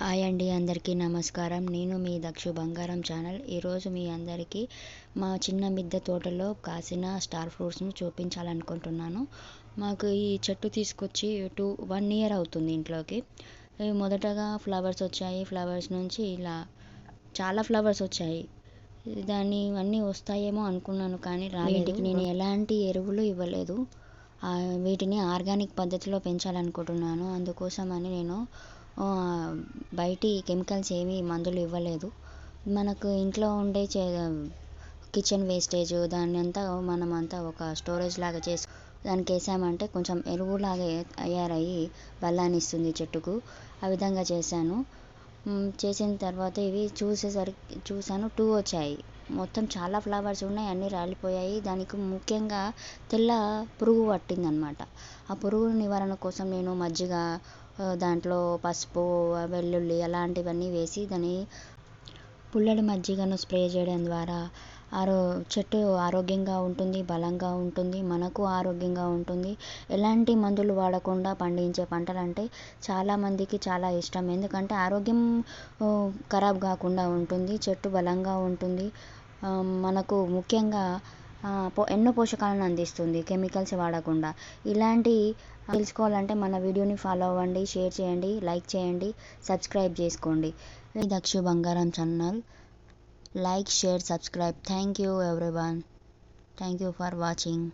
Hi అండి అందరికీ నమస్కారం. నేను మీ దక్షు బంగారం ఛానల్. ఈరోజు మీ అందరికీ మా చిన్న మిద్దె తోటలో కాసిన స్టార్ ఫ్రూట్స్ను చూపించాలనుకుంటున్నాను. మాకు ఈ చెట్టు తీసుకొచ్చి టూ వన్ ఇయర్ అవుతుంది ఇంట్లోకి. మొదటగా ఫ్లవర్స్ వచ్చాయి. ఫ్లవర్స్ నుంచి ఇలా చాలా ఫ్లవర్స్ వచ్చాయి. దాన్ని అన్నీ వస్తాయేమో అనుకున్నాను కానీ వీటికి నేను ఎలాంటి ఎరువులు ఇవ్వలేదు. వీటిని ఆర్గానిక్ పద్ధతిలో పెంచాలనుకుంటున్నాను. అందుకోసమని నేను బయటి కెమికల్స్ ఏమీ మందులు ఇవ్వలేదు. మనకు ఇంట్లో ఉండే చే కిచెన్ వేస్టేజ్ దాన్ని అంతా మనం అంతా ఒక స్టోరేజ్ లాగా చేసి దానికి వేసామంటే కొంచెం ఎరువులాగా తయారయ్యి బలాన్ని ఇస్తుంది చెట్టుకు. ఆ విధంగా చేశాను. చేసిన తర్వాత ఇవి చూసేసరికి చూసాను టూ వచ్చాయి. మొత్తం చాలా ఫ్లవర్స్ ఉన్నాయి అన్నీ రాలిపోయాయి. దానికి ముఖ్యంగా తెల్ల పురుగు పట్టిందనమాట. ఆ పురుగు నివారణ కోసం నేను మజ్జిగ దాంట్లో పసుపు వెల్లుల్లి అలాంటివన్నీ వేసి దాన్ని పుల్లడి మజ్జిగను స్ప్రే చేయడం ద్వారా ఆరో చెట్టు ఆరోగ్యంగా ఉంటుంది బలంగా ఉంటుంది మనకు ఆరోగ్యంగా ఉంటుంది. ఎలాంటి మందులు వాడకుండా పండించే పంటలు అంటే చాలామందికి చాలా ఇష్టం. ఎందుకంటే ఆరోగ్యం ఖరాబ్ కాకుండా ఉంటుంది చెట్టు బలంగా ఉంటుంది. మనకు ముఖ్యంగా పో- ఎన్నో పోషకాలను అందిస్తుంది కెమికల్స్ వాడకుండా. ఇలాంటి తెలుసుకోవాలంటే మన వీడియోని ఫాలో అవ్వండి షేర్ చేయండి లైక్ చేయండి సబ్స్క్రైబ్ చేసుకోండి. ఇది Bangaram channel. like share subscribe. Thank you everyone. Thank you for watching.